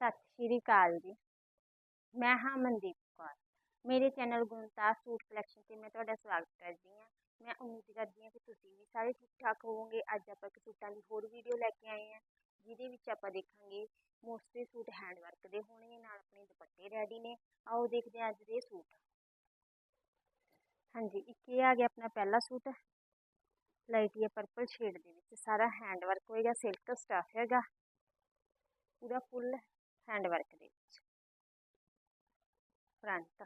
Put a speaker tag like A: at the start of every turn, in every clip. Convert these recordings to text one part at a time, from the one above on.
A: ਸਤਿ ਸ਼੍ਰੀ ਅਕਾਲ ਜੀ। ਮੈਂ ਹਾਂ ਮਨਦੀਪ ਕੌਰ। ਮੇਰੇ ਚੈਨਲ ਗੁਣਤਾਸ ਸੂਟ ਕਲੈਕਸ਼ਨ 'ਤੇ ਮੈਂ ਤੁਹਾਡਾ ਸਵਾਗਤ ਕਰਦੀ ਹਾਂ। ਮੈਂ ਉਮੀਦ ਕਰਦੀ ਹਾਂ ਕਿ ਤੁਸੀਂ ਵੀ ਸਾਰੇ ਠੀਕ ਠਾਕ ਹੋਵੋਗੇ। ਅੱਜ ਆਪਾਂ ਇੱਕ ਸੂਟਾਂ ਦੀ ਹੋਰ ਵੀਡੀਓ ਲੈ ਕੇ ਆਏ ਹਾਂ, ਜਿਹਦੇ ਵਿੱਚ ਆਪਾਂ ਦੇਖਾਂਗੇ ਮੋਸਟਲੀ ਸੂਟ ਹੈਂਡ ਵਰਕ ਦੇ ਹੋਣਗੇ ਨਾਲ ਆਪਣੇ ਦੁਪੱਟੇ ਰੈਡੀ ਨੇ। ਆਓ ਦੇਖਦੇ ਹਾਂ ਅੱਜ ਦੇ ਸੂਟ। ਹਾਂਜੀ, ਇੱਕ ਇਹ ਆ ਗਿਆ ਆਪਣਾ ਪਹਿਲਾ ਸੂਟ। ਲਾਈਟ ਜਾਂ ਪਰਪਲ ਸ਼ੇਡ ਦੇ ਵਿੱਚ ਸਾਰਾ ਹੈਂਡ ਵਰਕ ਹੋਏਗਾ ਸਿਲਕ ਸਟਾਫ ਹੈਗਾ। ਪੂਰਾ ਫੁੱਲ ਹੈਂਡ ਵਰਕ ਦੇ ਵਿੱਚ। ਫਰੰਟ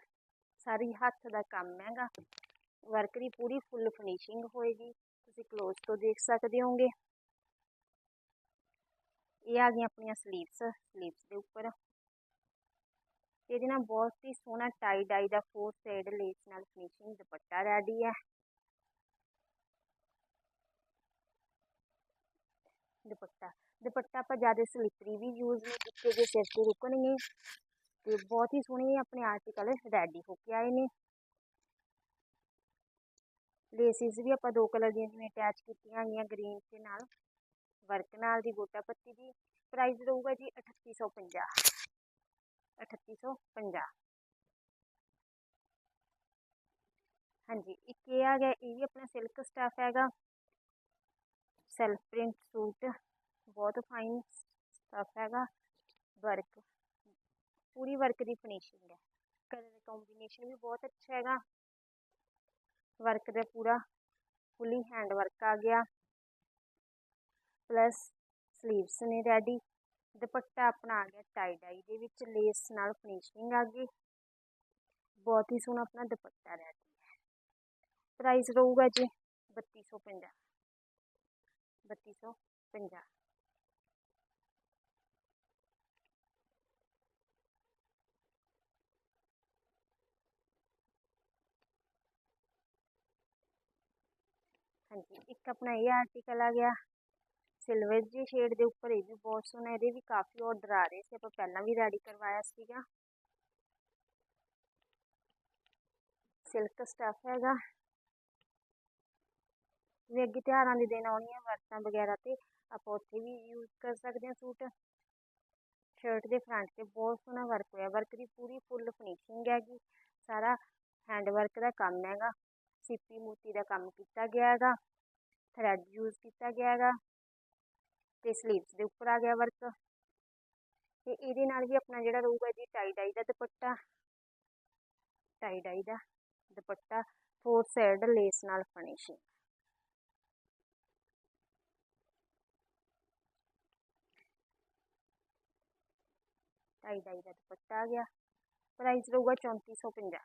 A: ਸਾਰੀ ਹੱਥ ਦਾ ਕੰਮ ਹੈਗਾ। ਵਰਕ ਦੀ ਪੂਰੀ ਫੁੱਲ ਫਿਨਿਸ਼ਿੰਗ ਹੋਏਗੀ। ਤੁਸੀਂ ਕਲੋਜ਼ ਤੋਂ ਦੇਖ ਸਕਦੇ ਹੋਗੇ। ਇਹ ਆ ਗਈਆਂ ਆਪਣੀਆਂ ਸਲੀਵਸ ਸਲੀਵਸ ਦੇ ਉੱਪਰ। ਇਹਦੇ ਨਾਲ ਬਹੁਤ ਹੀ ਸੋਹਣਾ ਟਾਈ ਡਾਈ ਦਾ ਫੋਰ ਸਾਈਡ ਲੇਸ ਨਾਲ ਫਿਨਿਸ਼ਿੰਗ ਦੁਪੱਟਾ ਰੈਡੀ ਹੈ। ਦੁਪੱਟਾ। ਦੁਪੱਟਾ ਆਪਾਂ ਜ਼ਿਆਦਾ ਸਲਿਪਰੀ ਵੀ ਯੂਜ਼ ਨਹੀਂ ਕੀਤੇ, ਜੇ ਸਿਰ ਤੇ ਰੁਕਣਗੇ। ਤੇ ਬਹੁਤ ਹੀ ਸੋਹਣੇ ਆਪਣੇ ਆਰਟੀਕਲ ਰੈਡੀ ਹੋ ਕੇ ਆਏ ਨੇ। ਲੇਸਿਸ ਵੀ ਆਪਾਂ ਦੋ ਕਲਰ ਦੀਆਂ ਜਿਵੇਂ ਅਟੈਚ ਕੀਤੀਆਂ ਗਈਆਂ ਗ੍ਰੀਨ ਦੇ ਨਾਲ ਵਰਕ ਨਾਲ ਦੀ ਗੋਟਾ ਪੱਤੀ ਦੀ ਪ੍ਰਾਈਸ ਰਹੂਗਾ ਜੀ 3850 3850 ਹਾਂਜੀ, ਇੱਕ ਇਹ ਆ ਗਿਆ, ਇਹ ਵੀ ਆਪਣਾ ਸਿਲਕ ਸਟਾਫ ਹੈਗਾ। ਸੈਲਫ ਪ੍ਰਿੰਟ ਸੂਟ ਬਹੁਤ ਫਾਈਨ ਸਟੱਫ ਹੈਗਾ ਵਰਕ ਪੂਰੀ ਵਰਕ ਦੀ ਫਿਨਿਸ਼ਿੰਗ ਹੈ। ਕਲਰ ਕੰਬੀਨੇਸ਼ਨ ਵੀ ਬਹੁਤ ਅੱਛਾ ਹੈਗਾ। ਵਰਕ ਦਾ ਪੂਰਾ ਫੁੱਲੀ ਹੈਂਡ ਵਰਕ ਆ ਗਿਆ। ਪਲੱਸ ਸਲੀਵਸ ਨੇ ਰੈਡੀ ਦੁਪੱਟਾ ਆਪਣਾ ਆ ਗਿਆ ਟਾਈ ਡਾਈ ਦੇ ਵਿੱਚ ਲੇਸ ਨਾਲ ਫਿਨਿਸ਼ਿੰਗ ਆ ਗਈ। ਬਹੁਤ ਹੀ ਸੋਹਣਾ ਆਪਣਾ ਦੁਪੱਟਾ ਰੈਡੀ ਹੈ। ਪ੍ਰਾਈਸ ਰਹੂਗਾ ਜੀ 3250 3250 ਹਾਂਜੀ, ਇੱਕ ਆਪਣਾ ਇਹ ਆਰਟੀਕਲ ਆ ਗਿਆ ਸਿਲਵਰ ਜੀ ਸ਼ੇਡ ਦੇ ਉੱਪਰ ਇਹ ਵੀ ਬਹੁਤ ਸੋਹਣਾ, ਇਹਦੇ ਵੀ ਕਾਫੀ ਆਰਡਰ ਆ ਰਹੇ ਸੀ, ਆਪਾਂ ਪਹਿਲਾਂ ਵੀ ਰੈਡੀ ਕਰਵਾਇਆ ਸੀਗਾ। ਸਿਲਕ ਸਟਫ ਹੈਗਾ। ਜਿਵੇਂ ਅੱਗੇ ਤਿਉਹਾਰਾਂ ਦੇ ਦਿਨ ਆਉਣੀ ਵਰਤਾਂ ਵਗੈਰਾ ਤੇ ਆਪਾਂ ਉੱਥੇ ਵੀ ਯੂਜ਼ ਕਰ ਸਕਦੇ ਹਾਂ ਸੂਟ। ਸ਼ਰਟ ਦੇ ਫਰੰਟ ਤੇ ਬਹੁਤ ਸੋਹਣਾ ਵਰਕ ਹੋਇਆ। ਵਰਕ ਦੀ ਪੂਰੀ ਫੁੱਲ ਫਿਨਿਸ਼ਿੰਗ ਹੈਗੀ। ਸਾਰਾ ਹੈਂਡ ਵਰਕ ਦਾ ਕੰਮ ਹੈਗਾ। ਸਿੱਪੀ ਮੋਤੀ ਦਾ ਕੰਮ ਕੀਤਾ ਗਿਆ ਹੈਗਾ। ਥਰੈਡ ਯੂਜ਼ ਕੀਤਾ ਗਿਆ ਹੈਗਾ। ਤੇ ਸਲੀਵਸ ਦੇ ਉੱਪਰ ਆ ਗਿਆ ਵਰਕ ਤੇ ਇਹਦੇ ਨਾਲ ਵੀ ਆਪਣਾ ਜਿਹੜਾ ਰਹੂਗਾ ਜੀ ਟਾਈ ਡਾਈ ਦਾ ਦੁਪੱਟਾ। ਟਾਈ ਡਾਈ ਦਾ ਦੁਪੱਟਾ। ਫੋਰ ਸਾਈਡ ਲੇਸ ਨਾਲ ਫਿਨਿਸ਼ਿੰਗ ਟਾਈ ਦਾ ਦੁਪੱਟਾ ਆ ਗਿਆ ਪ੍ਰਾਈਸ ਰਹੂਗਾ 3450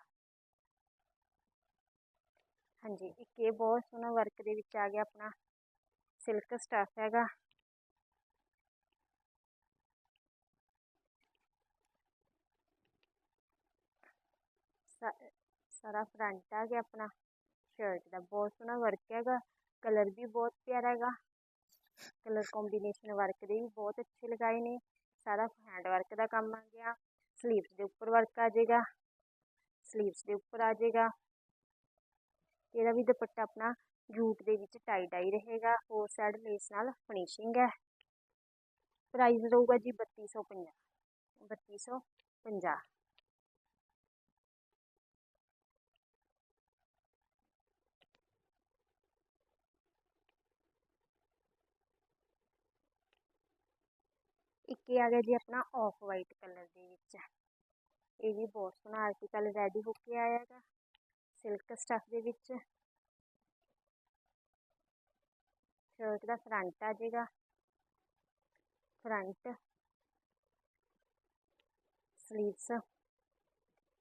A: ਹਾਂਜੀ ਇੱਕ ਇਹ ਬਹੁਤ ਸੋਹਣਾ ਵਰਕ ਦੇ ਵਿੱਚ ਆ ਗਿਆ ਆਪਣਾ ਸਿਲਕ ਸਟਫ ਹੈਗਾ ਸਾਰਾ ਫਰੰਟ ਆ ਗਿਆ ਆਪਣਾ ਸ਼ਰਟ ਦਾ ਬਹੁਤ ਸੋਹਣਾ ਵਰਕ ਹੈਗਾ ਕਲਰ ਵੀ ਬਹੁਤ ਪਿਆਰਾ ਹੈਗਾ ਕਲਰ ਕੰਬੀਨੇਸ਼ਨ ਵਰਕ ਦੇ ਵੀ ਬਹੁਤ ਅੱਛੇ ਲਗਾਏ ਨੇ ਸਾਰਾ ਹੈਂਡ ਵਰਕ ਦਾ ਕੰਮ ਆ ਗਿਆ। ਸਲੀਵਸ ਦੇ ਉੱਪਰ ਵਰਕ ਆ ਜਾਏਗਾ। ਸਲੀਵਸ ਦੇ ਉੱਪਰ ਆ ਜਾਏਗਾ। ਇਹਦਾ ਵੀ ਦੁਪੱਟਾ ਆਪਣਾ ਜੂਟ ਦੇ ਵਿੱਚ ਟਾਈ ਡਾਈ ਰਹੇਗਾ। ਫੋਰ ਸਾਈਡ ਲੇਸ ਨਾਲ ਫਿਨਿਸ਼ਿੰਗ ਹੈ। ਪ੍ਰਾਈਸ ਰਹੂਗਾ ਜੀ 3250 3250 ਇੱਕ ਇਹ ਆ ਗਿਆ ਜੀ ਆਪਣਾ ਆਫ ਵਾਈਟ ਕਲਰ ਦੇ ਵਿੱਚ। ਇਹ ਵੀ ਬਹੁਤ ਸੋਹਣਾ ਆਰਟੀਕਲ ਰੈਡੀ ਹੋ ਕੇ ਆਇਆ ਹੈਗਾ ਸਿਲਕ ਸਟਫ ਦੇ ਵਿੱਚ। ਸ਼ਰਟ ਦਾ ਫਰੰਟ ਆ ਜਾਏਗਾ ਫਰੰਟ ਸਲੀਵਸ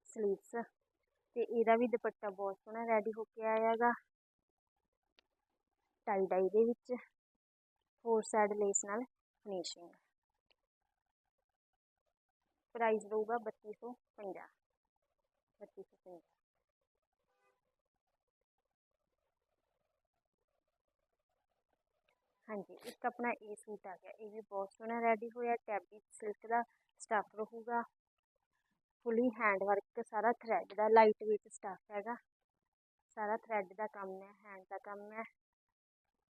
A: ਸਲੀਵਸ ਤੇ ਇਹਦਾ ਵੀ ਦੁਪੱਟਾ ਬਹੁਤ ਸੋਹਣਾ ਰੈਡੀ ਹੋ ਕੇ ਆਇਆ ਹੈਗਾ। ਟਾਈ ਡਾਈ ਦੇ ਵਿੱਚ। ਫੋਰ ਸਾਈਡ ਲੇਸ ਨਾਲ ਫਿਨਿਸ਼ਿੰਗ ਪ੍ਰਾਈਸ ਰਹੂਗਾ 3250 3250 ਹਾਂਜੀ ਇੱਕ ਆਪਣਾ ਇਹ ਸੂਟ ਆ ਗਿਆ ਇਹ ਵੀ ਬਹੁਤ ਸੋਹਣਾ ਰੈਡੀ ਹੋਇਆ ਟੈਬੀ ਸਿਲਕ ਦਾ ਸਟਫ ਰਹੂਗਾ ਫੁੱਲੀ ਹੈਂਡ ਵਰਕ ਸਾਰਾ ਥਰੈਡ ਦਾ ਲਾਈਟ ਵੇਟ ਸਟਫ ਹੈਗਾ ਸਾਰਾ ਥਰੈਡ ਦਾ ਕੰਮ ਹੈ ਹੈਂਡ ਦਾ ਕੰਮ ਹੈ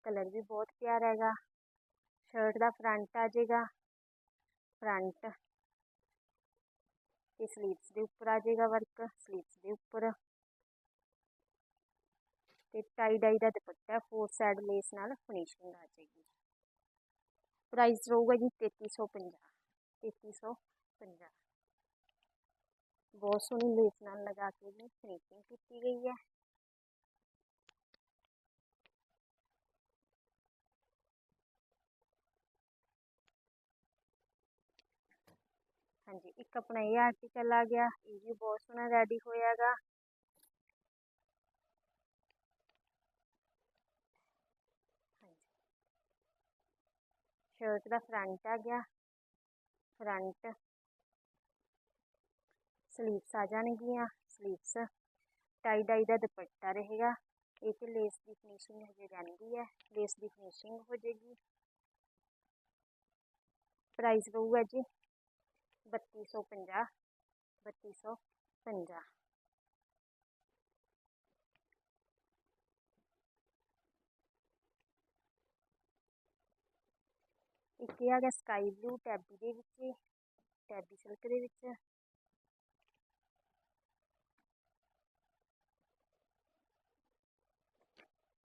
A: ਕਲਰ ਵੀ ਬਹੁਤ ਪਿਆਰਾ ਹੈਗਾ ਸ਼ਰਟ ਦਾ ਫਰੰਟ ਆ ਜਾਏਗਾ ਫਰੰਟ ਤੇ ਸਲੀਵਸ ਦੇ ਉੱਪਰ ਆ ਜਾਏਗਾ ਵਰਕ ਸਲੀਵਸ ਦੇ ਉੱਪਰ। ਤੇ ਟਾਈ ਡਾਈ ਦਾ ਦੁਪੱਟਾ ਫੋਰ ਸਾਈਡ ਲੇਸ ਨਾਲ ਫਿਨਿਸ਼ਿੰਗ ਆ ਜਾਏਗੀ। ਪ੍ਰਾਈਸ ਰਹੂਗਾ ਜੀ 3350 3350 ਬਹੁਤ ਸੋਹਣੀ ਲੇਸ ਨਾਲ ਲਗਾ ਕੇ ਵੀ ਫਿਨਿਸ਼ਿੰਗ ਕੀਤੀ ਗਈ ਹੈ। ਹਾਂਜੀ, ਇੱਕ ਆਪਣਾ ਇਹ ਆਰਟੀਕਲ ਆ ਗਿਆ, ਇਹ ਵੀ ਬਹੁਤ ਸੋਹਣਾ ਰੈਡੀ ਹੋਇਆਗਾ। ਸ਼ਰਟ ਦਾ ਫਰੰਟ ਆ ਗਿਆ। ਫਰੰਟ ਸਲੀਵਸ ਆ ਜਾਣਗੀਆਂ ਸਲੀਵਸ ਟਾਈ ਡਾਈ ਦਾ ਦੁਪੱਟਾ ਰਹੇਗਾ। ਇਹ ਤੇ ਲੇਸ ਦੀ ਫਿਨਿਸ਼ਿੰਗ ਹਜੇ ਰਹਿੰਦੀ ਹੈ ਲੇਸ ਦੀ ਫਿਨਿਸ਼ਿੰਗ ਹੋ ਜਾਏਗੀ। ਪ੍ਰਾਈਸ ਰਹੂਗਾ ਜੀ। ਬੱਤੀ ਸੌ ਪੰਜਾਹ ਬੱਤੀ ਸੌ ਪੰਜਾਹ ਇੱਕ ਇਹ ਹੈਗਾ ਸਕਾਈ ਬਲੂ ਟੈਬੀ ਦੇ ਵਿੱਚ ਟੈਬੀ ਸਿਲਕ ਦੇ ਵਿੱਚ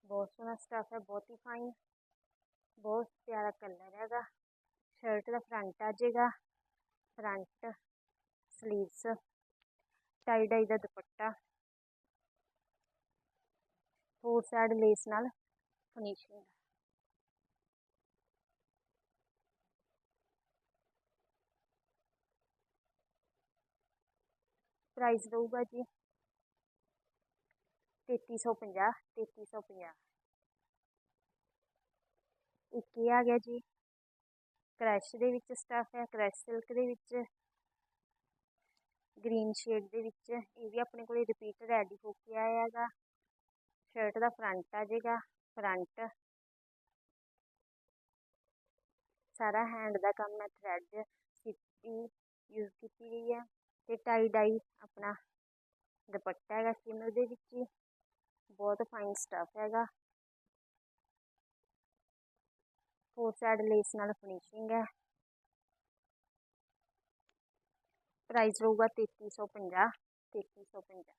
A: ਬਹੁਤ ਸੋਹਣਾ ਸਟਫ ਹੈ ਬਹੁਤ ਹੀ ਫਾਈਨ ਬਹੁਤ ਪਿਆਰਾ ਕਲਰ ਹੈਗਾ ਸ਼ਰਟ ਦਾ ਫਰੰਟ ਆ ਜਾਏਗਾ ਫਰੰਟ ਸਲੀਵਸ ਟਾਈ ਡਾਈ ਦਾ ਦੁਪੱਟਾ ਫੋਰ ਸਾਈਡ ਲੇਸ ਨਾਲ ਫਿਨਿਸ਼ਿੰਗ ਪ੍ਰਾਈਸ ਰਹੂਗਾ ਜੀ ਤੇਤੀ ਸੌ ਪੰਜਾਹ, ਤੇਤੀ ਸੌ ਪੰਜਾਹ। ਇੱਕ ਇਹ ਆ ਗਿਆ ਜੀ ਕਰੈਸ਼ ਦੇ ਵਿੱਚ ਸਟਫ ਹੈ, ਕਰੈਸ਼ ਸਿਲਕ ਦੇ ਵਿੱਚ, ਗ੍ਰੀਨ ਸ਼ੇਡ ਦੇ ਵਿੱਚ, ਇਹ ਵੀ ਆਪਣੇ ਕੋਲੇ ਰਿਪੀਟ ਰੈਡੀ ਹੋ ਕੇ ਆਇਆ ਹੈਗਾ। ਸ਼ਰਟ ਦਾ ਫਰੰਟ ਆ ਜਾਏਗਾ ਫਰੰਟ ਸਾਰਾ ਹੈਂਡ ਦਾ ਕੰਮ ਹੈ ਥਰੈਡ ਸਿੱਪੀ ਯੂਜ਼ ਕੀਤੀ ਗਈ ਹੈ ਤੇ ਟਾਈ ਡਾਈ ਆਪਣਾ ਦੁਪੱਟਾ ਹੈਗਾ ਸਿਮਰ ਦੇ ਵਿੱਚ। ਹੀ ਬਹੁਤ ਫਾਈਨ ਸਟਫ ਹੈਗਾ। ਫੋਰ ਸਾਈਡ ਲੇਸ ਨਾਲ ਫਿਨਿਸ਼ਿੰਗ ਹੈ। ਪ੍ਰਾਈਸ ਰਹੂਗਾ 3350 3350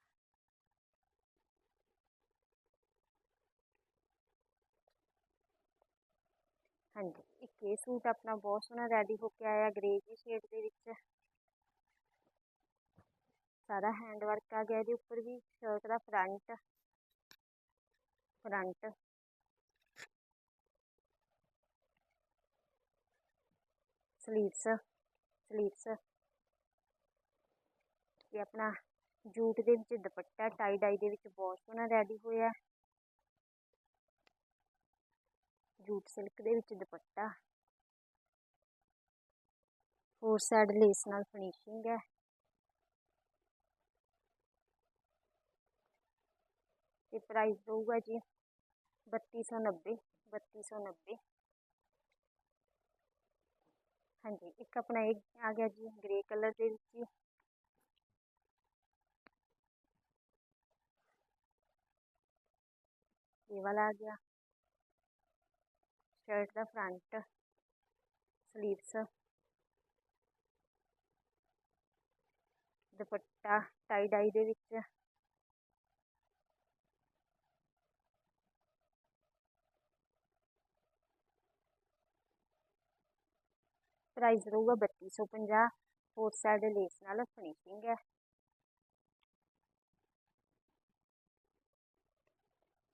A: ਹਾਂਜੀ, ਇੱਕ ਇਹ ਸੂਟ ਆਪਣਾ ਬਹੁਤ ਸੋਹਣਾ ਰੈਡੀ ਹੋ ਕੇ ਆਇਆ ਗ੍ਰੇ ਜੀ ਸ਼ੇਡ ਦੇ ਵਿੱਚ। ਸਾਰਾ ਹੈਂਡ ਵਰਕ ਆ ਗਿਆ ਇਹਦੇ ਉੱਪਰ ਵੀ ਸ਼ਰਟ ਦਾ ਫਰੰਟ ਫਰੰਟ ਸਲੀਵਸ ਸਲੀਵਸ ਇਹ ਆਪਣਾ ਜੂਟ ਦੇ ਵਿੱਚ ਦੁਪੱਟਾ ਟਾਈ ਡਾਈ ਦੇ ਵਿੱਚ ਬਹੁਤ ਸੋਹਣਾ ਰੈਡੀ ਹੋਇਆ। ਜੂਟ ਸਿਲਕ ਦੇ ਵਿੱਚ ਦੁਪੱਟਾ। ਫੋਰ ਸਾਈਡ ਲੇਸ ਨਾਲ ਫਿਨਿਸ਼ਿੰਗ ਹੈ। ਤੇ ਪ੍ਰਾਈਸ ਰਹੂਗਾ ਜੀ ਬੱਤੀ ਸੌ ਨੱਬੇ, ਬੱਤੀ ਸੌ ਨੱਬੇ। ਹਾਂਜੀ, ਇੱਕ ਆਪਣਾ ਇਹ ਆ ਗਿਆ ਜੀ ਗ੍ਰੇ ਕਲਰ ਦੇ ਵਿੱਚ। ਇਹ ਵਾਲਾ ਆ ਗਿਆ। ਸ਼ਰਟ ਦਾ front sleeves dupatta tie dye ਦੇ ਵਿੱਚ। ਪ੍ਰਾਈਸ ਰਹੂਗਾ ਬੱਤੀ ਸੌ ਪੰਜਾਹ ਫੋਰ ਸਾਈਡ ਲੇਸ ਨਾਲ ਫਿਨਿਸ਼ਿੰਗ ਹੈ।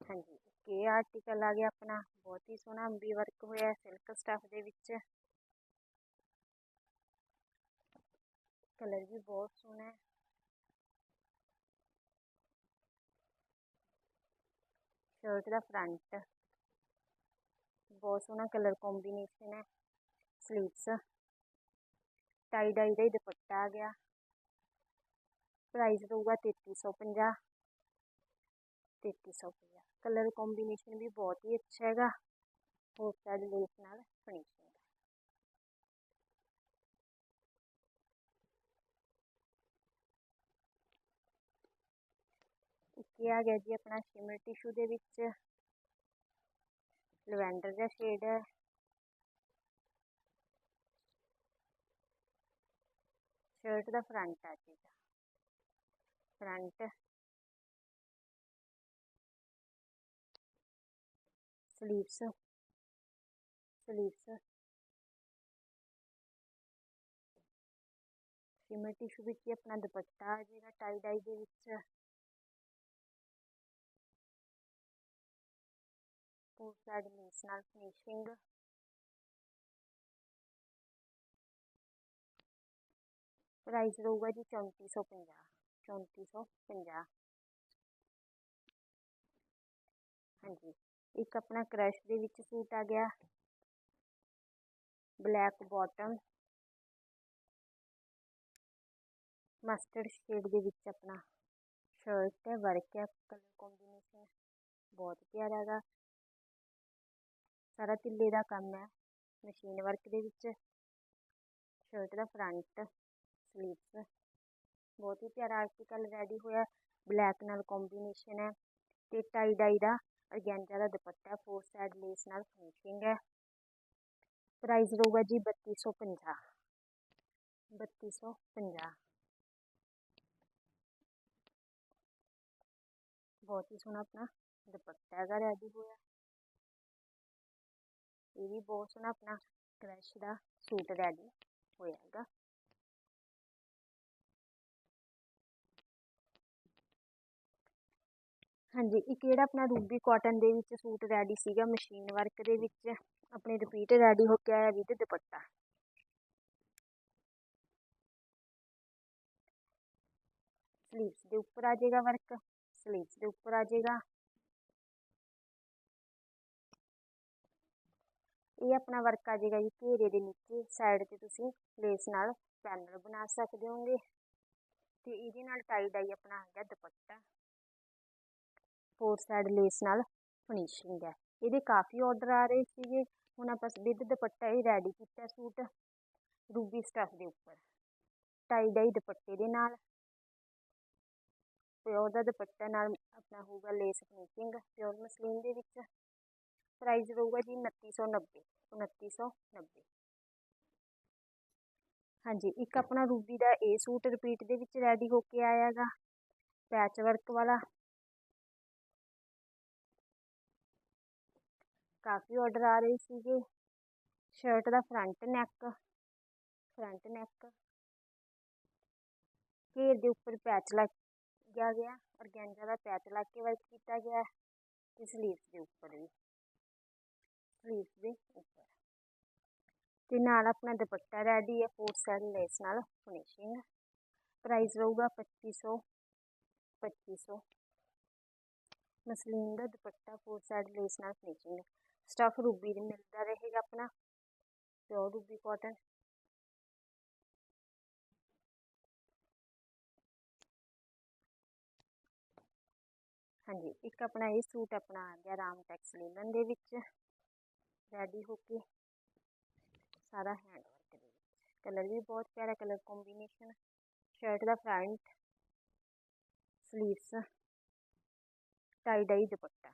A: ਹਾਂਜੀ ਇਹ ਆਰਟੀਕਲ ਆ ਗਿਆ ਆਪਣਾ, ਬਹੁਤ ਹੀ ਸੋਹਣਾ ਅੰਬੀ ਵਰਕ ਹੋਇਆ ਸਿਲਕ ਸਟਫ ਦੇ ਵਿੱਚ। ਕਲਰ ਵੀ ਬਹੁਤ ਸੋਹਣਾ ਹੈ। ਸ਼ਰਟ ਦਾ ਫਰੰਟ ਬਹੁਤ ਸੋਹਣਾ ਕਲਰ ਕੰਬੀਨੇਸ਼ਨ ਹੈ ਸਲੀਵਸ ਟਾਈ ਡਾਈ ਦਾ ਹੀ ਦੁਪੱਟਾ ਆ ਗਿਆ। ਪ੍ਰਾਈਸ ਰਹੂਗਾ 3350 3350 ਕਲਰ ਕੰਬੀਨੇਸ਼ਨ ਵੀ ਬਹੁਤ ਹੀ ਅੱਛਾ ਹੈਗਾ। ਹੋਰ ਸਾਈਡ ਲੇਸ ਨਾਲ ਫਿਨਿਸ਼ਿੰਗ ਇੱਕ ਆ ਗਿਆ ਜੀ ਆਪਣਾ ਸ਼ਿਮਰ ਟਿਸ਼ੂ ਦੇ ਵਿੱਚ। ਲਵੈਂਡਰ ਦਾ ਸ਼ੇਡ ਹੈ। ਸ਼ਰਟ ਦਾ ਫਰੰਟ ਆ ਜਾਏਗਾ front sleeves sleeves shimmer tissue ਵਿੱਚ ਹੀ ਆਪਣਾ ਦੁਪੱਟਾ ਆ ਜਾਏਗਾ ਟਾਈ ਡਾਈ ਦੇ ਵਿੱਚ। ਫੋਰ ਸਾਈਡ ਲੇਸ ਨਾਲ ਫਿਨਿਸ਼ਿੰਗ ਪ੍ਰਾਈਸ ਰਹੂਗਾ ਜੀ ਚੌਂਤੀ ਸੌ ਪੰਜਾਹ ਚੌਂਤੀ ਸੌ ਪੰਜਾਹ ਹਾਂਜੀ। ਇੱਕ ਆਪਣਾ ਕ੍ਰਸ਼ ਦੇ ਵਿੱਚ ਸੂਟ ਆ ਗਿਆ। ਬਲੈਕ ਬਾਟਮ ਮਸਟਰਡ ਸ਼ੇਡ ਦੇ ਵਿੱਚ ਆਪਣਾ ਸ਼ਰਟ ਹੈ ਵਰਕ ਹੈ ਕਲਰ ਕੰਬੀਨੇਸ਼ਨ ਬਹੁਤ ਪਿਆਰਾ ਹੈਗਾ। ਸਾਰਾ ਤਿੱਲੇ ਦਾ ਕੰਮ ਹੈ। ਮਸ਼ੀਨ ਵਰਕ ਦੇ ਵਿੱਚ। ਸ਼ਰਟ ਦਾ ਫਰੰਟ ਸਲੀਵਸ ਬਹੁਤ ਹੀ ਪਿਆਰਾ ਆਰਟੀਕਲ ਰੈਡੀ ਹੋਇਆ ਬਲੈਕ ਨਾਲ ਕੰਬੀਨੇਸ਼ਨ ਹੈ ਤੇ ਟਾਈ ਡਾਈ ਦਾ ਅਰਗੈਂਜਾ ਦਾ ਦੁਪੱਟਾ ਫੋਰ ਸਾਈਡ ਲੇਸ ਨਾਲ ਫਿਨਿਸ਼ਿੰਗ ਹੈ ਪ੍ਰਾਈਸ ਰਹੂਗਾ ਜੀ ਬੱਤੀ ਸੌ ਪੰਜਾਹ ਬੱਤੀ ਸੌ ਪੰਜਾਹ ਬਹੁਤ ਹੀ ਸੋਹਣਾ ਆਪਣਾ ਦੁਪੱਟਾ ਹੈਗਾ ਰੈਡੀ ਹੋਇਆ ਇਹ ਵੀ ਬਹੁਤ ਸੋਹਣਾ ਆਪਣਾ ਕ੍ਰਸ਼ ਦਾ ਸੂਟ ਰੈਡੀ ਹੋਇਆ ਹੈਗਾ ਹਾਂਜੀ, ਇੱਕ ਜਿਹੜਾ ਆਪਣਾ ਰੂਬੀ ਕਾਟਨ ਦੇ ਵਿੱਚ ਸੂਟ ਰੈਡੀ ਸੀਗਾ ਮਸ਼ੀਨ ਵਰਕ ਦੇ ਵਿੱਚ, ਆਪਣੇ ਰਿਪੀਟ ਰੈਡੀ ਹੋ ਕੇ ਆਇਆ ਵਿਦ ਦੁਪੱਟਾ। ਸਲੀਵਸ ਦੇ ਉੱਪਰ ਆ ਜਾਏਗਾ ਵਰਕ ਸਲੀਵਸ ਦੇ ਉੱਪਰ ਆ ਜਾਏਗਾ। ਇਹ ਆਪਣਾ ਵਰਕ ਆ ਜਾਏਗਾ ਜੀ ਘੇਰੇ ਦੇ ਨੀਚੇ ਸਾਈਡ ਤੇ ਤੁਸੀਂ ਲੇਸ ਨਾਲ ਪੈਨਲ ਬਣਾ ਸਕਦੇ ਹੋਗੇ। ਤੇ ਇਹਦੇ ਨਾਲ ਟਾਈ ਡਾਈ ਆਪਣਾ ਹੈਗਾ ਦੁਪੱਟਾ। ਫੋਰ ਸਾਈਡ ਲੇਸ ਨਾਲ ਫਿਨਿਸ਼ਿੰਗ ਹੈ। ਇਹਦੇ ਕਾਫੀ ਆਰਡਰ ਆ ਰਹੇ ਸੀਗੇ। ਹੁਣ ਆਪਾਂ ਵਿਦ ਦੁਪੱਟਾ ਹੀ ਰੈਡੀ ਕੀਤਾ ਸੂਟ ਰੂਬੀ ਸਟਫ ਦੇ ਉੱਪਰ। ਟਾਈ ਡਾਈ ਦੁਪੱਟੇ ਦੇ ਨਾਲ। ਪਿਓਰ ਦਾ ਦੁਪੱਟਾ ਨਾਲ ਆਪਣਾ ਹੋਊਗਾ ਲੇਸ ਫਿਨਿਸ਼ਿੰਗ ਪਿਓਰ ਮਸਲੀਨ ਦੇ ਵਿੱਚ। ਪ੍ਰਾਈਸ ਰਹੂਗਾ ਜੀ ਉਨੱਤੀ ਸੌ ਨੱਬੇ, ਉਨੱਤੀ ਸੌ ਨੱਬੇ। ਹਾਂਜੀ, ਇੱਕ ਆਪਣਾ ਰੂਬੀ ਦਾ ਇਹ ਸੂਟ ਰਿਪੀਟ ਦੇ ਵਿੱਚ ਰੈਡੀ ਹੋ ਕੇ ਆਇਆ ਗਾ ਪੈਚ ਵਰਕ ਵਾਲਾ। ਕਾਫੀ ਆਰਡਰ ਆ ਰਹੇ ਸੀਗੇ। ਸ਼ਰਟ ਦਾ ਫਰੰਟ ਨੈਕ ਫਰੰਟ ਨੈਕ ਘੇਰ ਦੇ ਉੱਪਰ ਪੈਚ ਲੱਗਿਆ ਗਿਆ ਔਰਗੈਂਜਾ ਦਾ ਪੈਚ ਲੱਗ ਕੇ ਵਰਕ ਕੀਤਾ ਗਿਆ, ਤੇ ਸਲੀਵਸ ਦੇ ਉੱਪਰ ਵੀ। ਸਲੀਵਸ ਦੇ ਉੱਪਰ। ਤੇ ਨਾਲ ਆਪਣਾ ਦੁਪੱਟਾ ਰੈਡੀ ਹੈ ਫੋਰ ਸਾਈਡ ਲੈਸ ਨਾਲ ਫਿਨਿਸ਼ਿੰਗ ਪ੍ਰਾਈਸ ਰਹੂਗਾ 2500 2500 ਮਸਲੀਨ ਦਾ ਦੁਪੱਟਾ ਫੋਰ ਸਾਈਡ ਲੇਸ ਨਾਲ ਫਿਨਿਸ਼ਿੰਗ ਸਟਫ ਰੂਬੀ ਦੇ ਮਿਲਦਾ ਰਹੇਗਾ ਆਪਣਾ ਪਿਓਰ ਰੂਬੀ ਕਾਟਨ ਹਾਂਜੀ, ਇੱਕ ਆਪਣਾ ਇਹ ਸੂਟ ਆਪਣਾ ਆ ਗਿਆ ਰਾਮ ਟੈਕਸ ਲੀਲਨ ਦੇ ਵਿੱਚ ਰੈਡੀ ਹੋ ਕੇ ਸਾਰਾ ਹੈਂਡ ਵਰਕ ਦੇ ਵਿੱਚ। ਕਲਰ ਵੀ ਬਹੁਤ ਪਿਆਰਾ ਕਲਰ ਕੰਬੀਨੇਸ਼ਨ ਸ਼ਰਟ ਦਾ front sleeves tie dye dupatta.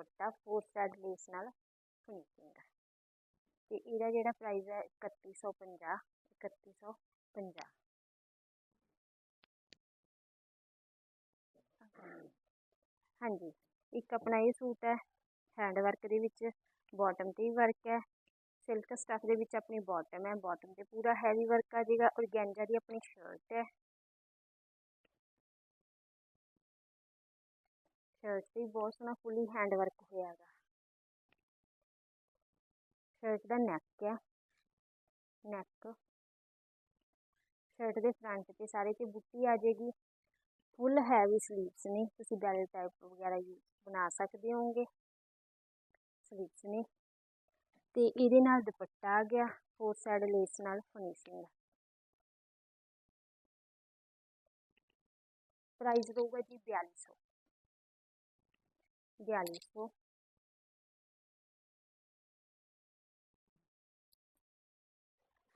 A: Dupatta four side lace ਨਾਲ ਫਿਨਿਸ਼ਿੰਗ ਤੇ ਇਹਦਾ ਜਿਹੜਾ ਪ੍ਰਾਈਸ ਹੈ 3150 3150 ਹਾਂਜੀ, ਇੱਕ ਆਪਣਾ ਇਹ ਸੂਟ ਹੈ ਹੈਂਡ ਵਰਕ ਦੇ ਵਿੱਚ ਬਾਟਮ ਤੇ ਵੀ ਵਰਕ ਹੈ ਸਿਲਕ ਸਟਫ ਦੇ ਵਿੱਚ ਆਪਣੀ ਬਾਟਮ ਹੈ। ਬਾਟਮ ਤੇ ਪੂਰਾ ਹੈਵੀ ਵਰਕ ਆ ਜਾਏਗਾ ਔਰਗੈਂਜਾ ਦੀ ਆਪਣੀ ਸ਼ਰਟ ਹੈ। ਸ਼ਰਟ ਤੇ ਬਹੁਤ ਸੋਹਣਾ ਫੁੱਲੀ ਹੈਂਡ ਵਰਕ ਹੋਇਆ ਹੈਗਾ। ਸ਼ਰਟ ਦਾ ਨੈਕ ਹੈ ਨੈਕ ਸ਼ਰਟ ਦੇ ਫਰੰਟ ਤੇ ਸਾਰੇ ਤੇ ਬੁੱਟੀ ਆ ਜਾਏਗੀ। ਫੁੱਲ ਹੈਵੀ ਸਲੀਵਸ ਨੇ। ਤੁਸੀਂ ਬੈਲ ਟਾਈਪ ਵਗੈਰਾ ਯੂਜ਼ ਬਣਾ ਸਕਦੇ ਹੋਗੇ ਸਲੀਵਸ ਨੇ। ਤੇ ਇਹਦੇ ਨਾਲ ਦੁਪੱਟਾ ਆ ਗਿਆ। ਫੋਰ ਸਾਈਡ ਲੇਸ ਨਾਲ ਫਿਨਿਸ਼ਿੰਗ ਪ੍ਰਾਈਸ ਰਹੂਗਾ ਜੀ 4200 4200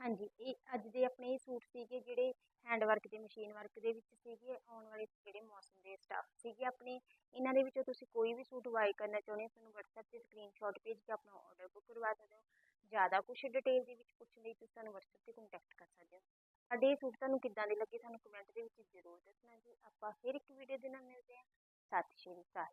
A: ਹਾਂਜੀ, ਇਹ ਅੱਜ ਦੇ ਆਪਣੇ ਇਹ ਸੂਟ ਸੀਗੇ ਜਿਹੜੇ ਹੈਂਡ ਵਰਕ ਤੇ ਮਸ਼ੀਨ ਵਰਕ ਦੇ ਵਿੱਚ ਸੀਗੇ, ਆਉਣ ਵਾਲੇ ਜਿਹੜੇ ਮੌਸਮ ਦੇ ਸਟਾਫ ਸੀਗੇ ਆਪਣੇ। ਇਹਨਾਂ ਦੇ ਵਿੱਚੋਂ ਤੁਸੀਂ ਕੋਈ ਵੀ ਸੂਟ ਬਾਈ ਕਰਨਾ ਚਾਹੁੰਦੇ ਹੋ ਤੁਹਾਨੂੰ WhatsApp ਤੇ ਸਕਰੀਨਸ਼ਾਟ ਭੇਜ ਕੇ ਆਪਣਾ ਆਰਡਰ ਬੁੱਕ ਕਰਵਾ ਸਕਦੇ ਹੋ। ਜ਼ਿਆਦਾ ਕੁਝ ਡਿਟੇਲ ਦੇ ਵਿੱਚ ਪੁੱਛਣ ਲਈ ਤੁਸੀਂ ਸਾਨੂੰ WhatsApp ਤੇ ਕੰਟੈਕਟ ਕਰ ਸਕਦੇ ਹੋ। ਸਾਡੇ ਇਹ ਸੂਟ ਤੁਹਾਨੂੰ ਕਿੱਦਾਂ ਦੇ ਲੱਗੇ, ਸਾਨੂੰ ਕਮੈਂਟ ਦੇ ਵਿੱਚ ਜ਼ਰੂਰ ਦੱਸਣਾ ਜੀ। ਆਪਾਂ ਫਿਰ ਇੱਕ ਵੀਡੀਓ ਦੇ ਨਾਲ ਮਿਲਦੇ ਹਾਂ। ਸਤਿ ਸ਼੍ਰੀ ਅਕਾਲ